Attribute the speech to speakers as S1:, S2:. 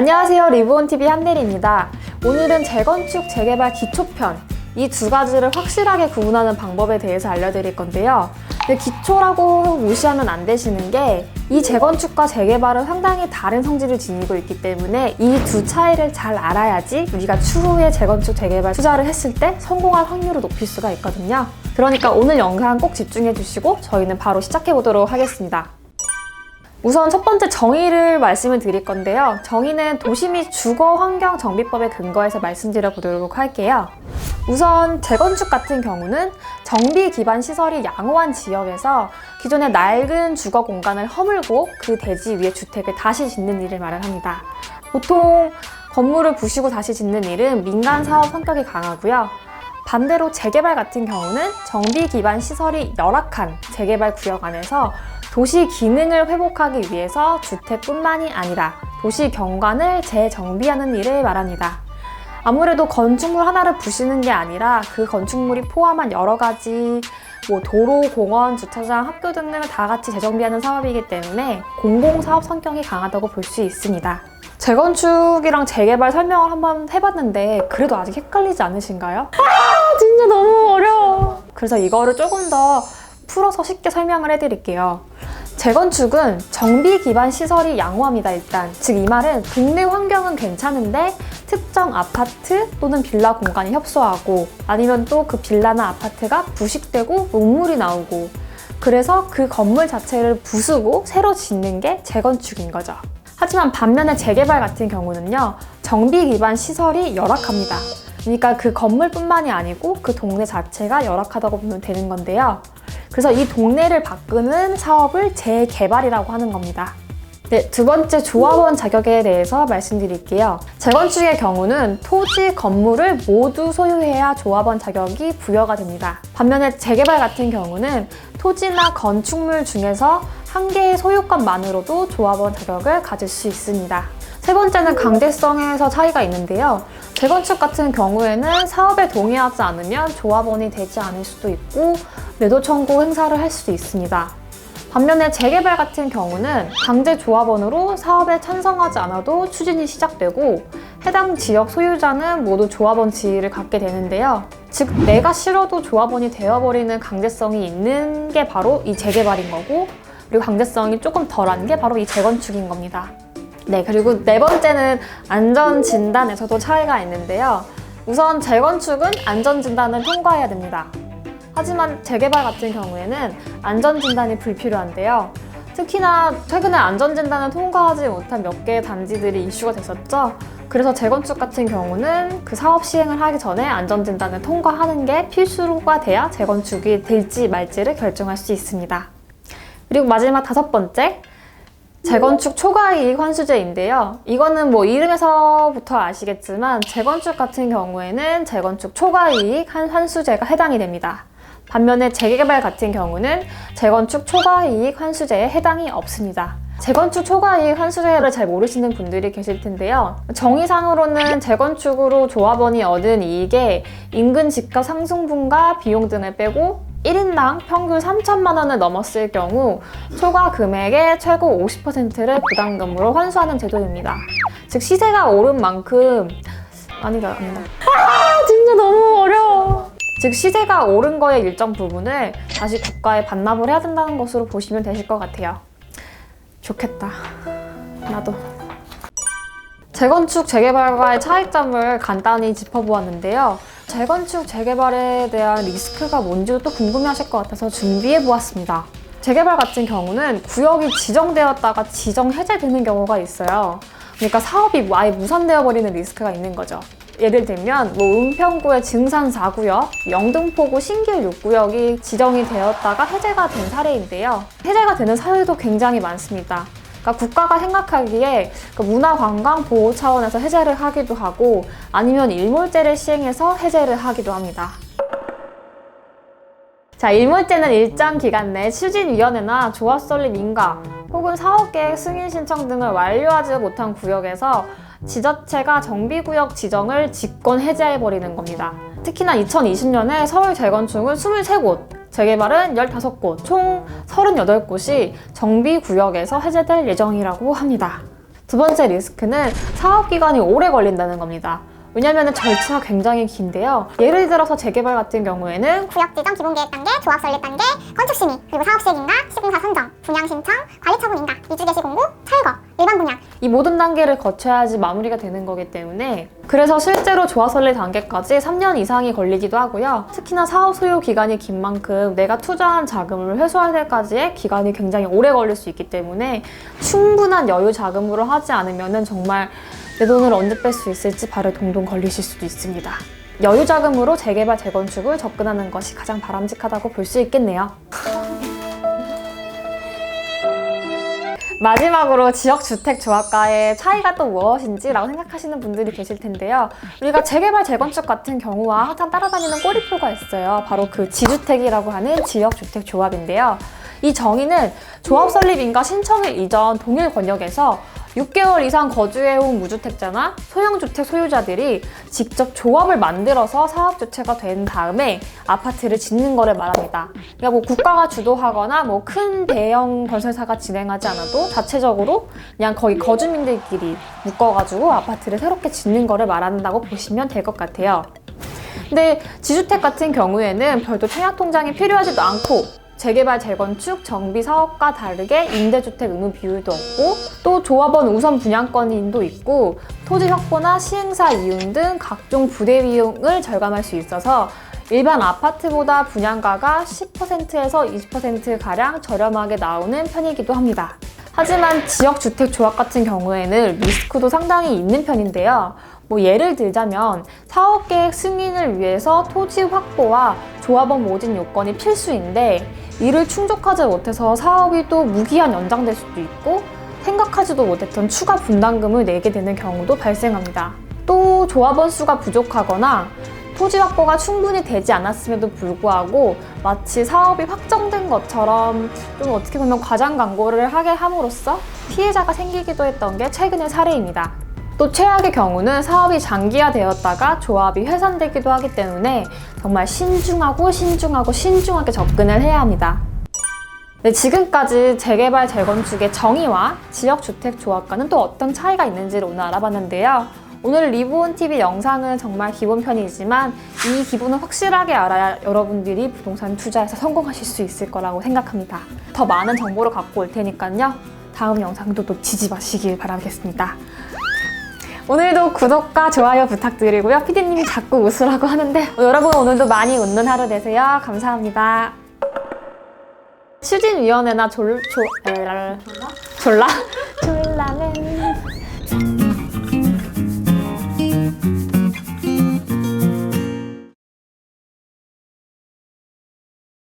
S1: 안녕하세요. 리브온TV 한대리입니다. 오늘은 재건축, 재개발 기초편 이 두 가지를 확실하게 구분하는 방법에 대해서 알려드릴 건데요. 기초라고 무시하면 안 되시는 게 이 재건축과 재개발은 상당히 다른 성질을 지니고 있기 때문에 이 두 차이를 잘 알아야지 우리가 추후에 재건축, 재개발 투자를 했을 때 성공할 확률을 높일 수가 있거든요. 그러니까 오늘 영상 꼭 집중해 주시고 저희는 바로 시작해 보도록 하겠습니다. 우선 첫 번째 정의를 말씀을 드릴 건데요. 정의는 도시 및 주거 환경 정비법에 근거해서 말씀드려 보도록 할게요. 우선 재건축 같은 경우는 정비 기반 시설이 양호한 지역에서 기존의 낡은 주거 공간을 허물고 그 대지 위에 주택을 다시 짓는 일을 말합니다. 보통 건물을 부시고 다시 짓는 일은 민간 사업 성격이 강하고요. 반대로 재개발 같은 경우는 정비 기반 시설이 열악한 재개발 구역 안에서 도시 기능을 회복하기 위해서 주택뿐만이 아니라 도시 경관을 재정비하는 일을 말합니다. 아무래도 건축물 하나를 부시는 게 아니라 그 건축물이 포함한 여러 가지 뭐 도로, 공원, 주차장, 학교 등을 다 같이 재정비하는 사업이기 때문에 공공사업 성격이 강하다고 볼 수 있습니다. 재건축이랑 재개발 설명을 한번 해봤는데 그래도 아직 헷갈리지 않으신가요? 아 진짜 너무 어려워. 그래서 이거를 조금 더 풀어서 쉽게 설명을 해드릴게요. 재건축은 정비 기반 시설이 양호합니다, 일단. 즉, 이 말은 동네 환경은 괜찮은데 특정 아파트 또는 빌라 공간이 협소하고 아니면 또 그 빌라나 아파트가 부식되고 녹물이 나오고 그래서 그 건물 자체를 부수고 새로 짓는 게 재건축인 거죠. 하지만 반면에 재개발 같은 경우는요, 정비 기반 시설이 열악합니다. 그러니까 그 건물뿐만이 아니고 그 동네 자체가 열악하다고 보면 되는 건데요. 그래서 이 동네를 바꾸는 사업을 재개발이라고 하는 겁니다. 네, 두 번째 조합원 자격에 대해서 말씀드릴게요. 재건축의 경우는 토지, 건물을 모두 소유해야 조합원 자격이 부여가 됩니다. 반면에 재개발 같은 경우는 토지나 건축물 중에서 한 개의 소유권만으로도 조합원 자격을 가질 수 있습니다. 세 번째는 강제성에서 차이가 있는데요. 재건축 같은 경우에는 사업에 동의하지 않으면 조합원이 되지 않을 수도 있고 매도 청구 행사를 할 수도 있습니다. 반면에 재개발 같은 경우는 강제 조합원으로 사업에 찬성하지 않아도 추진이 시작되고 해당 지역 소유자는 모두 조합원 지위를 갖게 되는데요. 즉 내가 싫어도 조합원이 되어버리는 강제성이 있는 게 바로 이 재개발인 거고 그리고 강제성이 조금 덜한 게 바로 이 재건축인 겁니다. 네, 그리고 네 번째는 안전 진단에서도 차이가 있는데요. 우선 재건축은 안전 진단을 통과해야 됩니다. 하지만 재개발 같은 경우에는 안전 진단이 불필요한데요. 특히나 최근에 안전 진단을 통과하지 못한 몇 개의 단지들이 이슈가 됐었죠. 그래서 재건축 같은 경우는 그 사업 시행을 하기 전에 안전 진단을 통과하는 게 필수가 돼야 재건축이 될지 말지를 결정할 수 있습니다. 그리고 마지막 다섯 번째, 재건축 초과 이익 환수제인데요. 이거는 뭐 이름에서부터 아시겠지만 재건축 같은 경우에는 재건축 초과 이익 한 환수제가 해당이 됩니다. 반면에 재개발 같은 경우는 재건축 초과이익 환수제에 해당이 없습니다. 재건축 초과이익 환수제를 잘 모르시는 분들이 계실 텐데요. 정의상으로는 재건축으로 조합원이 얻은 이익에 인근 집값 상승분과 비용 등을 빼고 1인당 평균 3천만 원을 넘었을 경우 초과 금액의 최고 50%를 부담금으로 환수하는 제도입니다. 즉 시세가 오른 만큼 아니다 아니다. 즉 시세가 오른 거의 일정 부분을 다시 국가에 반납을 해야 된다는 것으로 보시면 되실 것 같아요. 좋겠다. 나도. 재건축, 재개발과의 차이점을 간단히 짚어보았는데요. 재건축, 재개발에 대한 리스크가 뭔지도 또 궁금해하실 것 같아서 준비해보았습니다. 재개발 같은 경우는 구역이 지정되었다가 지정 해제되는 경우가 있어요. 그러니까 사업이 아예 무산되어 버리는 리스크가 있는 거죠. 예를 들면 뭐 은평구의 증산 4구역, 영등포구 신길 6구역이 지정이 되었다가 해제가 된 사례인데요. 해제가 되는 사례도 굉장히 많습니다. 그러니까 국가가 생각하기에 그 문화관광 보호 차원에서 해제를 하기도 하고 아니면 일몰제를 시행해서 해제를 하기도 합니다. 자, 일몰제는 일정 기간 내 추진위원회나 조합 설립 인가 혹은 사업계획 승인 신청 등을 완료하지 못한 구역에서 지자체가 정비구역 지정을 직권 해제해버리는 겁니다. 특히나 2020년에 서울 재건축은 23곳, 재개발은 15곳, 총 38곳이 정비구역에서 해제될 예정이라고 합니다. 두 번째 리스크는 사업 기간이 오래 걸린다는 겁니다. 왜냐하면 절차가 굉장히 긴데요. 예를 들어서 재개발 같은 경우에는
S2: 구역 지정, 기본 계획 단계, 조합 설립 단계, 건축 심의, 그리고 사업 시행인가, 시공사 선정, 분양 신청, 관리 처분 인가, 이주 개시 공고, 철거, 일반 분양,
S1: 이 모든 단계를 거쳐야지 마무리가 되는 거기 때문에 그래서 실제로 조합 설립 단계까지 3년 이상이 걸리기도 하고요. 특히나 사업 소요 기간이 긴 만큼 내가 투자한 자금을 회수할 때까지의 기간이 굉장히 오래 걸릴 수 있기 때문에 충분한 여유 자금으로 하지 않으면 정말 내 돈을 언제 뺄 수 있을지 발을 동동 걸리실 수도 있습니다. 여유 자금으로 재개발, 재건축을 접근하는 것이 가장 바람직하다고 볼 수 있겠네요. 마지막으로 지역주택조합과의 차이가 또 무엇인지라고 생각하시는 분들이 계실 텐데요. 우리가 재개발, 재건축 같은 경우와 항상 따라다니는 꼬리표가 있어요. 바로 그 지주택이라고 하는 지역주택조합인데요. 이 정의는 조합 설립인가 신청일 이전 동일 권역에서 6개월 이상 거주해온 무주택자나 소형주택 소유자들이 직접 조합을 만들어서 사업주체가 된 다음에 아파트를 짓는 거를 말합니다. 그러니까 뭐 국가가 주도하거나 뭐 큰 대형 건설사가 진행하지 않아도 자체적으로 그냥 거의 거주민들끼리 묶어가지고 아파트를 새롭게 짓는 거를 말한다고 보시면 될 것 같아요. 근데 지주택 같은 경우에는 별도 청약통장이 필요하지도 않고 재개발, 재건축, 정비 사업과 다르게 임대주택 의무 비율도 없고 또 조합원 우선 분양권인도 있고 토지 확보나 시행사 이윤 등 각종 부대 비용을 절감할 수 있어서 일반 아파트보다 분양가가 10%에서 20%가량 저렴하게 나오는 편이기도 합니다. 하지만 지역주택조합 같은 경우에는 리스크도 상당히 있는 편인데요. 뭐 예를 들자면 사업계획 승인을 위해서 토지 확보와 조합원 모집 요건이 필수인데 이를 충족하지 못해서 사업이 또 무기한 연장될 수도 있고 생각하지도 못했던 추가 분담금을 내게 되는 경우도 발생합니다. 또 조합원 수가 부족하거나 토지 확보가 충분히 되지 않았음에도 불구하고 마치 사업이 확정된 것처럼 좀 어떻게 보면 과장 광고를 하게 함으로써 피해자가 생기기도 했던 게 최근의 사례입니다. 또 최악의 경우는 사업이 장기화되었다가 조합이 회산되기도 하기 때문에 정말 신중하고 신중하고 신중하게 접근을 해야 합니다. 네, 지금까지 재개발, 재건축의 정의와 지역주택조합과는 또 어떤 차이가 있는지를 오늘 알아봤는데요. 오늘 리브온TV 영상은 정말 기본편이지만 이 기본을 확실하게 알아야 여러분들이 부동산 투자에서 성공하실 수 있을 거라고 생각합니다. 더 많은 정보를 갖고 올 테니까요. 다음 영상도 놓치지 마시길 바라겠습니다. 오늘도 구독과 좋아요 부탁드리고요. 피디님이 자꾸 웃으라고 하는데 여러분 오늘도 많이 웃는 하루 되세요. 감사합니다. 추진위원회나 졸, 조, 에랄, 졸라? 졸라맨